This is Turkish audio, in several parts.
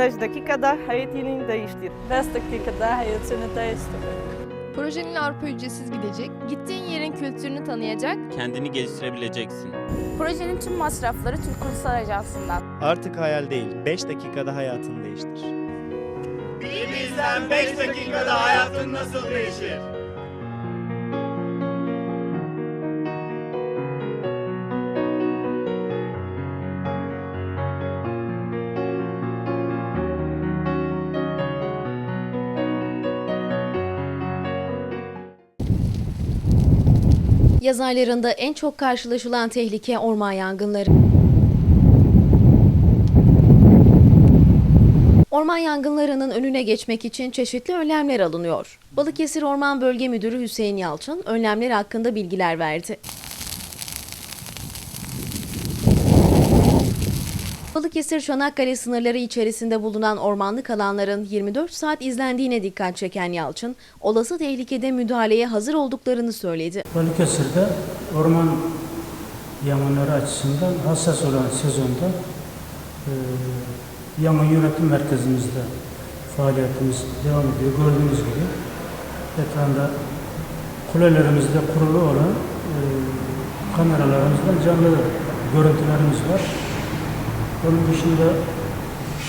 5 dakikada hayatını değiştir. 5 dakikada hayatını değiştirir. Projenin Avrupa ücretsiz gidecek, gittiğin yerin kültürünü tanıyacak, Kendini geliştirebileceksin. Projenin tüm masrafları Türk Ulusal Ajansı'ndan. Artık hayal değil, 5 dakikada hayatını değiştir. Bizden 5 dakikada hayatın nasıl değişir? Yaz aylarında en çok karşılaşılan tehlike orman yangınları. Orman yangınlarının önüne geçmek için çeşitli önlemler alınıyor. Balıkesir Orman Bölge Müdürü Hüseyin Yalçın önlemler hakkında bilgiler verdi. Balıkesir Çanakkale sınırları içerisinde bulunan ormanlık alanların 24 saat izlendiğine dikkat çeken Yalçın, olası tehlikede müdahaleye hazır olduklarını söyledi. Balıkesir'de orman yangınları açısından hassas olan sezonda e, yangın yönetim merkezimizde faaliyetimiz devam ediyor. Gördüğünüz gibi ekranda kulelerimizde kurulu olan e, kameralarımızdan canlı görüntülerimiz var. Onun dışında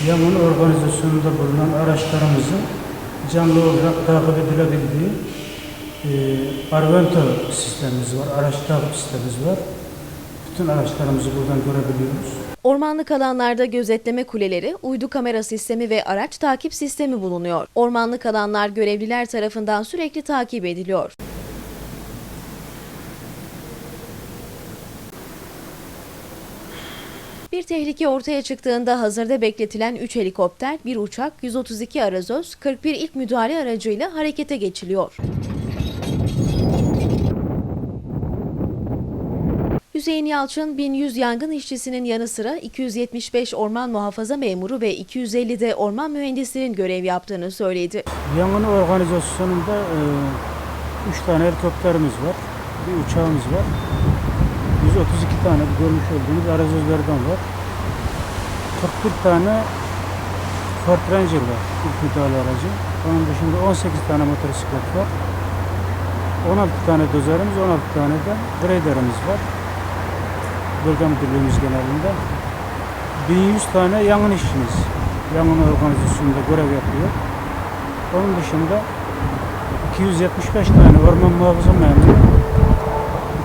yangın organizasyonunda bulunan araçlarımızın canlı olarak takip edilebildiği e, Arvento sistemimiz var, araç takip sistemimiz var. Bütün araçlarımızı buradan görebiliyoruz. Ormanlık alanlarda gözetleme kuleleri, uydu kamera sistemi ve araç takip sistemi bulunuyor. Ormanlık alanlar görevliler tarafından sürekli takip ediliyor. Bir tehlike ortaya çıktığında hazırda bekletilen 3 helikopter, bir uçak, 132 arazöz, 41 ilk müdahale aracıyla harekete geçiliyor. Hüseyin Yalçın 1100 yangın işçisinin yanı sıra 275 orman muhafaza memuru ve 250 de orman mühendisinin görev yaptığını söyledi. Yangın organizasyonunda 3 tane helikopterimiz var, bir uçağımız var. 132 tane bu görmüş olduğunuz arazözlerden var. 41 tane Ford Ranger var, ilk müdahale aracı. Onun dışında 18 tane motosiklet var. 16 tane dozerimiz, 16 tane de graderimiz var. Bölge Müdürlüğümüz genelinde. 1100 tane yangın işçimiz yangın organizasyonunda görev yapıyor. Onun dışında 275 tane orman muhafaza memuru,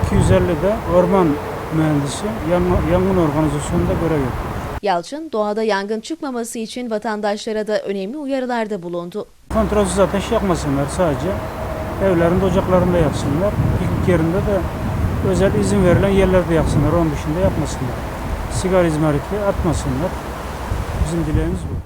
250 de orman mühendisi yangın, yangın organizasyonunda görev yapıyor. Yalçın, doğada yangın çıkmaması için vatandaşlara da önemli uyarılarda bulundu. Kontrolsüz ateş yakmasınlar sadece. Evlerinde, ocaklarında yaksınlar. Piknik yerinde de özel izin verilen yerlerde yaksınlar. Onun dışında yapmasınlar. Sigara izmariti atmasınlar. Bizim dileğimiz bu.